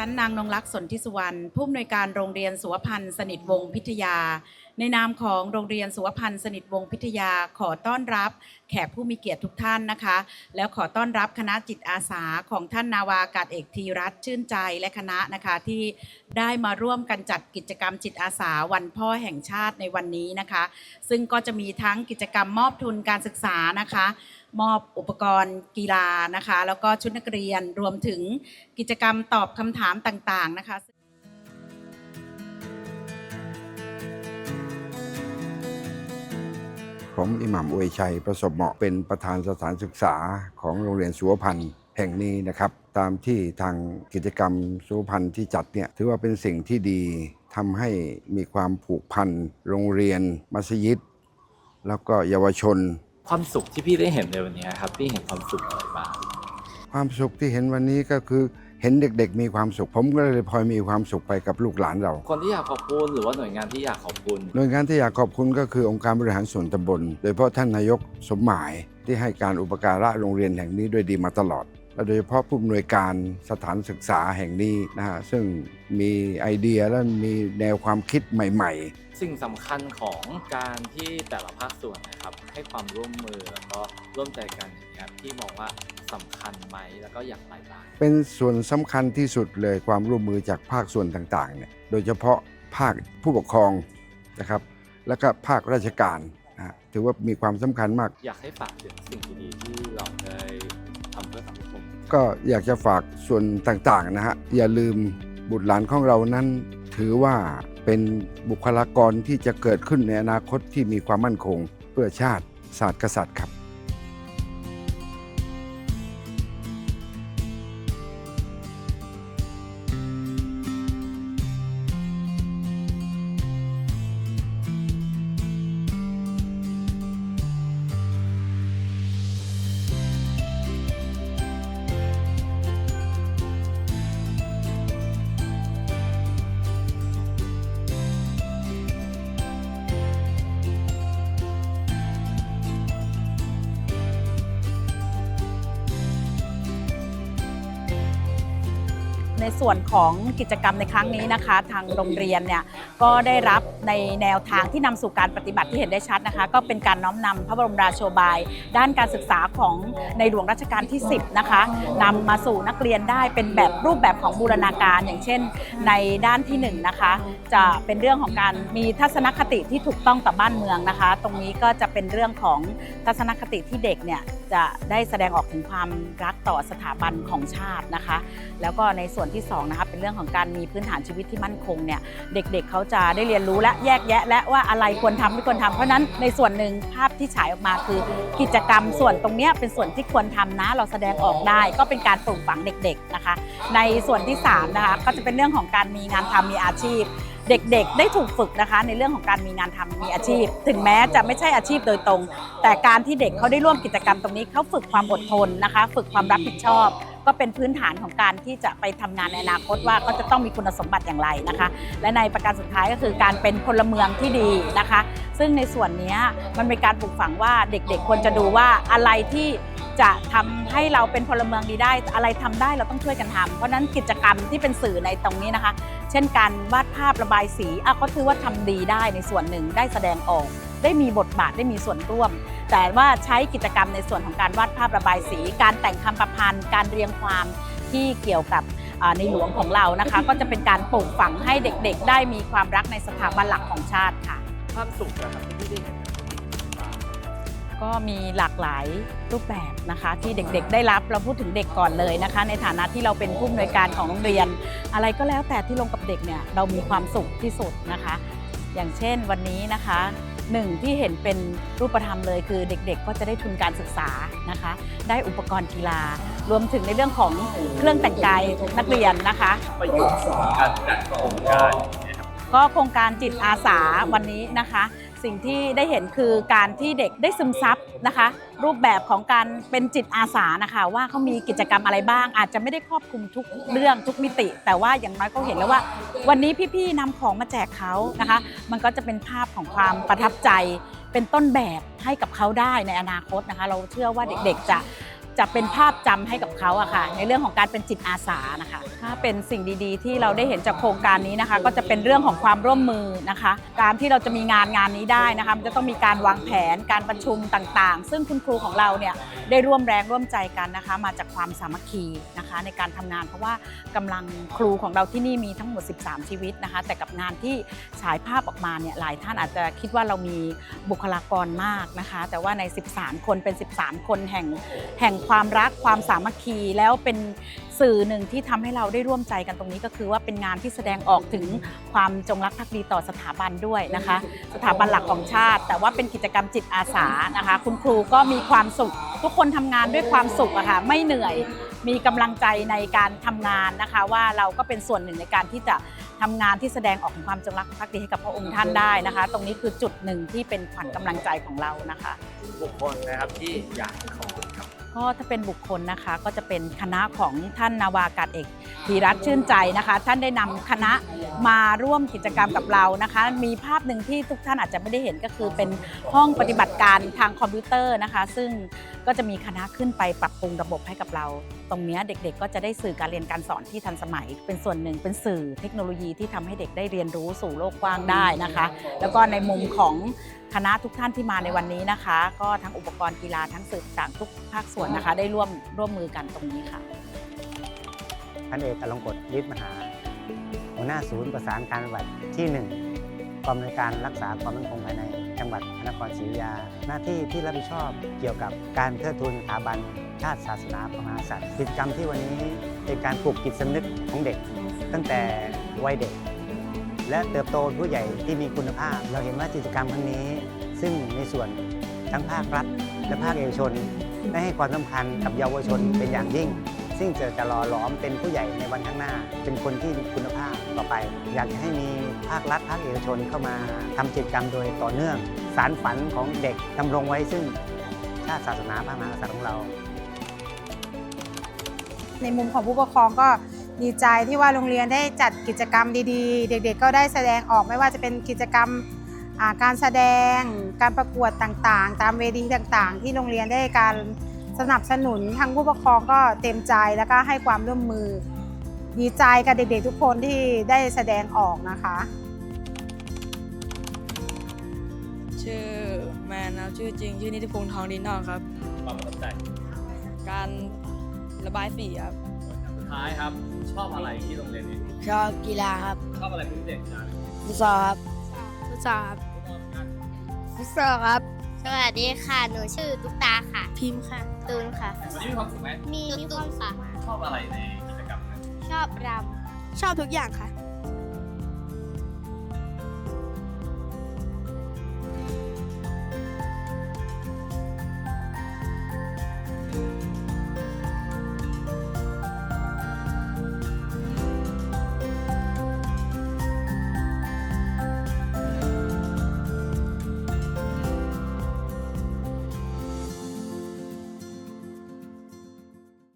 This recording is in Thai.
ฉันนางนงลักษณ์สนทิสุวรรณผู้อำนวยการโรงเรียนสุวพันธ์สนิทวงศ์พิทยา ในนามของโรงเรียนสุวพันธ์สนิทวงศ์พิทยา ขอต้อนรับแขกผู้มีเกียรติทุกท่านนะคะ แล้วขอต้อนรับคณะจิตอาสาของท่านนาวากาศเอกธีรัตน์ชื่นใจและคณะนะคะที่ได้มาร่วมกันจัดกิจกรรมจิตอาสาวันพ่อแห่งชาติในวันนี้นะคะ ซึ่งก็จะมีทั้งกิจกรรมมอบทุนการศึกษานะคะ มอบอุปกรณ์กีฬานะคะ แล้วก็ชุดนักเรียนรวมถึงกิจกรรมตอบคำถามต่างๆนะคะผมอิหม่ามอวยชัยประสบเหมาะเป็นประธานสถานศึกษาของโรงเรียนสุวพันธ์แห่งนี้นะครับ ตามที่ทางกิจกรรมสุวพันธ์ที่จัดเนี่ยถือว่าเป็นสิ่งที่ดีทำให้มีความผูกพันโรงเรียนมัสยิด แล้วก็เยาวชน ความสุขที่พี่ได้เห็นในวันนี้ครับพี่เห็นความสุขอะไรบ้างความสุขที่เห็นวันนี้ก็คือเห็นเด็ก ๆ มีความสุข ผมก็เลยพลอยมีความสุขไปกับลูกหลานเรา คนที่อยากขอบคุณหรือว่าหน่วยงานที่อยากขอบคุณ หน่วยงานที่อยากขอบคุณก็คือองค์การบริหารส่วนตำบล โดยเฉพาะท่านนายกสมหมายที่ให้การอุปการะโรงเรียนแห่งนี้ด้วยดีมาตลอดและ โดยเฉพาะผู้อำนวยการสถานศึกษาแห่งนี้นะฮะซึ่งมีไอเดียและมีแนวความคิดใหม่สิ่งสำคัญของการที่แต่ละภาคส่วนนะครับ ให้ความร่วมมือแล้วก็ร่วมใจกันอย่างเงี้ยพี่มองว่าสำคัญไหมแล้วก็อย่างไรบ้างๆเป็นส่วนสำคัญที่สุดเลยความร่วมมือจากภาคส่วนต่างๆเนี่ยโดยเฉพาะภาคผู้ปกครองนะครับ แล้วก็ภาคราชการนะฮะถือว่ามีความสำคัญมาก อยากให้ฝากถึงสิ่งดีๆที่ ก็อยากจะฝากส่วนต่างๆนะฮะอย่าลืมบุตรหลานของเรานั้น ถือว่าเป็นบุคลากรที่จะเกิดขึ้นในอนาคตที่มีความมั่นคงเพื่อชาติศาสตร์กษัตริย์ครับ ส่วนของกิจกรรมในครั้งนี้นะคะ ทางโรงเรียนเนี่ยก็ได้รับในแนวทางที่นำสู่การปฏิบัติที่เห็นได้ชัดนะคะ ก็เป็นการน้อมนำพระบรมราโชบาย ด้านการศึกษาของในหลวงรัชกาลที่ 10 นะคะนำมาสู่นักเรียนได้เป็นแบบรูปแบบของบูรณาการอย่างเช่น ในด้านที่1นะคะ จะเป็นเรื่องของการมีทัศนคติที่ถูกต้องต่อบ้านเมืองนะคะ ตรงนี้ก็จะเป็นเรื่องของทัศนคติที่เด็กเนี่ยจะได้แสดงออกถึงความรักต่อสถาบันของชาตินะคะ แล้วก็ในส่วนที่2นะคะเป็นเรื่องของการมีพื้นฐานชีวิตที่มั่นคงเนี่ยเด็กๆเขาจะได้เรียนรู้และแยกแยะ และว่าอะไรควรทำไม่ควรทำเพราะฉะนั้นในส่วนหนึ่งภาพที่ฉายออกมาคือกิจกรรมส่วนตรงนี้เป็นส่วนที่ควรทำนะ เราแสดงออกได้ก็เป็นการปลูกฝังเด็กๆนะคะ ในส่วนที่3นะคะก็จะเป็นเรื่องของการมีงานทำมีอาชีพเด็กๆ ได้ถูกฝึกนะคะในเรื่องของการมีงานทำมีอาชีพ ถึงแม้จะไม่ใช่อาชีพโดยตรง แต่การที่เด็กเขาได้ร่วมกิจกรรมตรงนี้เขาฝึกความอดทนนะคะ ฝึกความรับผิดชอบ ก็เป็นพื้นฐานของการที่จะไปทำงานในอนาคตว่าเขาจะต้องมีคุณสมบัติอย่างไรนะคะ และในประการสุดท้ายก็คือการเป็นพลเมืองที่ดีนะคะ ซึ่งในส่วนเนี้ยมันเป็นการปลูกฝังว่าเด็กๆ ควรจะดูว่าอะไรที่จะทำให้เราเป็นพลเมืองดีได้ อะไรทำได้เราต้องช่วยกันทำเพราะฉะนั้นกิจกรรมที่เป็นสื่อในตรงนี้นะคะ เช่นการวาดภาพระบายสีอะก็ถือว่าทำดีได้ในส่วนหนึ่งได้แสดงออก ได้มีบทบาทได้มีส่วนร่วม แต่ว่าใช้กิจกรรมในส่วนของการวาดภาพระบายสี การแต่งคำประพันธ์ การเรียงความที่เกี่ยวกับอ่าในหลวงของเรานะคะ ก็จะเป็นการปลูกฝังให้เด็กๆ ได้มีความรักในสถาบันหลักของชาติค่ะความสุขนะครับที่พี่ได้เห็นในวันนี้บ้างก็มีหลากหลายรูปแบบนะคะที่เด็กๆ ได้รับเราพูดถึงเด็กก่อนเลยนะคะ ในฐานะที่เราเป็นผู้อำนวยการของโรงเรียน อะไรก็แล้วแต่ที่ลงกับเด็กเนี่ยเรามีความสุขที่สุดนะคะ อย่างเช่นวันนี้นะคะ หนึ่งที่เห็นเป็นรูปธรรมเลยคือเด็กๆ ก็จะได้ทุนการศึกษานะคะ ได้อุปกรณ์กีฬา รวมถึงในเรื่องของเครื่องแต่งกายนักเรียนนะคะประยชน์การจัดโครงการก็โครงการจิตอาสาวันนี้นะคะ สิ่งที่ได้เห็นคือการที่เด็กได้ซึมซับ นะคะ รูปแบบของการเป็นจิตอาสานะคะว่าเขามีกิจกรรมอะไรบ้าง อาจจะไม่ได้ครอบคลุมทุกเรื่องทุกมิติ แต่ว่าอย่างน้อยก็เห็นแล้วว่า วันนี้พี่ๆนำของมาแจกเขานะคะ มันก็จะเป็นภาพของความประทับใจ เป็นต้นแบบให้กับเขาได้ในอนาคตนะคะ เราเชื่อว่าเด็กๆจะ จะเป็นภาพจำให้กับเขาอะค่ะ ในเรื่องของการเป็นจิตอาสานะคะ ถ้าเป็นสิ่งดีๆ ที่เราได้เห็นจากโครงการนี้นะคะ ก็จะเป็นเรื่องของความร่วมมือนะคะ การที่เราจะมีงานงานนี้ได้นะคะมันจะต้องมีการวางแผนการประชุมต่างๆ ซึ่งคุณครูของเราเนี่ยได้ร่วมแรงร่วมใจกันนะคะ มาจากความสามัคคีนะคะ ในการทำงานเพราะว่ากำลังครูของเราที่นี่มีทั้งหมด 13 ชีวิตนะคะ แต่กับงานที่ฉายภาพออกมาเนี่ยหลายท่านอาจจะคิดว่าเรามีบุคลากรมากนะคะ แต่ว่าใน 13 คนเป็น 13 คนแห่งแห่งความรักความสามัคคีแล้วเป็นสื่อหนึ่งที่ทำให้เราได้ร่วมใจกันตรงนี้ก็คือว่าเป็นงานที่แสดงออกถึงความจงรักภักดีต่อสถาบันด้วยนะคะ สถาบันหลักของชาติ แต่ว่าเป็นกิจกรรมจิตอาสานะคะ คุณครูก็มีความสุข ทุกคนทำงานด้วยความสุขอะค่ะไม่เหนื่อยมีกำลังใจในการทำงานนะคะ ว่าเราก็เป็นส่วนหนึ่งในการที่จะทำงานที่แสดงออกถึงความจงรักภักดีให้กับพระองค์ท่านได้นะคะ ตรงนี้คือจุดหนึ่งที่เป็นขวัญกำลังใจของเรานะคะบุคคลนะครับที่อยากขอบคุณครับ ก็ถ้าเป็นบุคคลนะคะก็จะเป็นคณะของท่านนาวากาศเอกธีรัตน์ชื่นใจนะคะ ท่านได้นำคณะมาร่วมกิจกรรมกับเรานะคะ มีภาพหนึ่งที่ทุกท่านอาจจะไม่ได้เห็นก็คือเป็นห้องปฏิบัติการทางคอมพิวเตอร์นะคะ ซึ่งก็จะมีคณะขึ้นไปปรับปรุงระบบให้กับเรา ตรงเนี้ยเด็กๆ ก็จะได้สื่อการเรียนการสอนที่ทันสมัย เป็นส่วนหนึ่งเป็นสื่อเทคโนโลยีที่ทำให้เด็กได้เรียนรู้สู่โลกกว้างได้นะคะ แล้วก็ในมุมของคณะทุกท่านที่มาในวันนี้นะคะ ก็ทั้งอุปกรณ์กีฬาทั้งสื่อต่างทุกภาคส่วนนะคะ ได้ร่วมร่วมมือกันตรงนี้ค่ะพันเอกอลงกฎฤทธิ์มหา หัวหน้าศูนย์ประสานการปฏิบัติที่1กองอำนวยการรักษาความมั่นคงภายใน จังหวัดพระนครศรีอยุธยา หน้าที่ที่รับผิดชอบเกี่ยวกับการเทิดทูนสถาบันชาติศาสนาพระมหากษัตริย์กิจกรรมที่วันนี้เป็นการปลูกจิตสำนึกของเด็ก ตั้งแต่วัยเด็ก และเติบโตเป็นผู้ใหญ่ที่มีคุณภาพ เราเห็นว่ากิจกรรมครั้งนี้ ซึ่งในส่วนทั้งภาครัฐและภาคเอกชน ได้ให้ความสำคัญกับเยาวชนเป็นอย่างยิ่ง ซึ่งจะจะหล่อหลอมเป็นผู้ใหญ่ในวันข้างหน้า เป็นคนที่มีคุณภาพต่อไป อยากจะให้มีภาครัฐภาคเอกชนเข้ามาทำกิจกรรมโดยต่อเนื่อง สารฝันของเด็กดำรงไว้ซึ่งชาติศาสนาพระมหากษัตริย์ของเรา ในมุมของผู้ปกครองก็ดีใจที่ว่าโรงเรียนได้จัดกิจกรรมดีๆ เด็กๆ ก็ได้แสดงออกไม่ว่าจะเป็นกิจกรรม การแสดงการประกวดต่างๆ ตามเวทีต่างๆ ที่โรงเรียนได้การสนับสนุนทางผู้ปกครองก็เต็มใจแล้วก็ให้ความร่วมมือ ดีใจกับเด็กๆทุกคนที่ได้แสดงออกนะคะ ชื่อแมนนะครับชื่อจริง ชื่อนิติพงษ์ทองดินทองครับ ความประทับใจการระบายสีครับสุดท้ายครับ ชอบอะไรที่โรงเรียนนี้ ชอบกีฬาครับ ชอบอะไรเป็นพิเศษจ้าฟุตซอลครับ ฟุตซอลครับ ฟุตซอลครับ สวัสดีค่ะ หนูชื่อตุ๊กตาค่ะ พิมพ์ค่ะ ตูนค่ะ วันนี้มีความสุขไหมมีมีความสุขชอบอะไรในกิจกรรมนั้นชอบรชอบทุกอย่างค่ะำ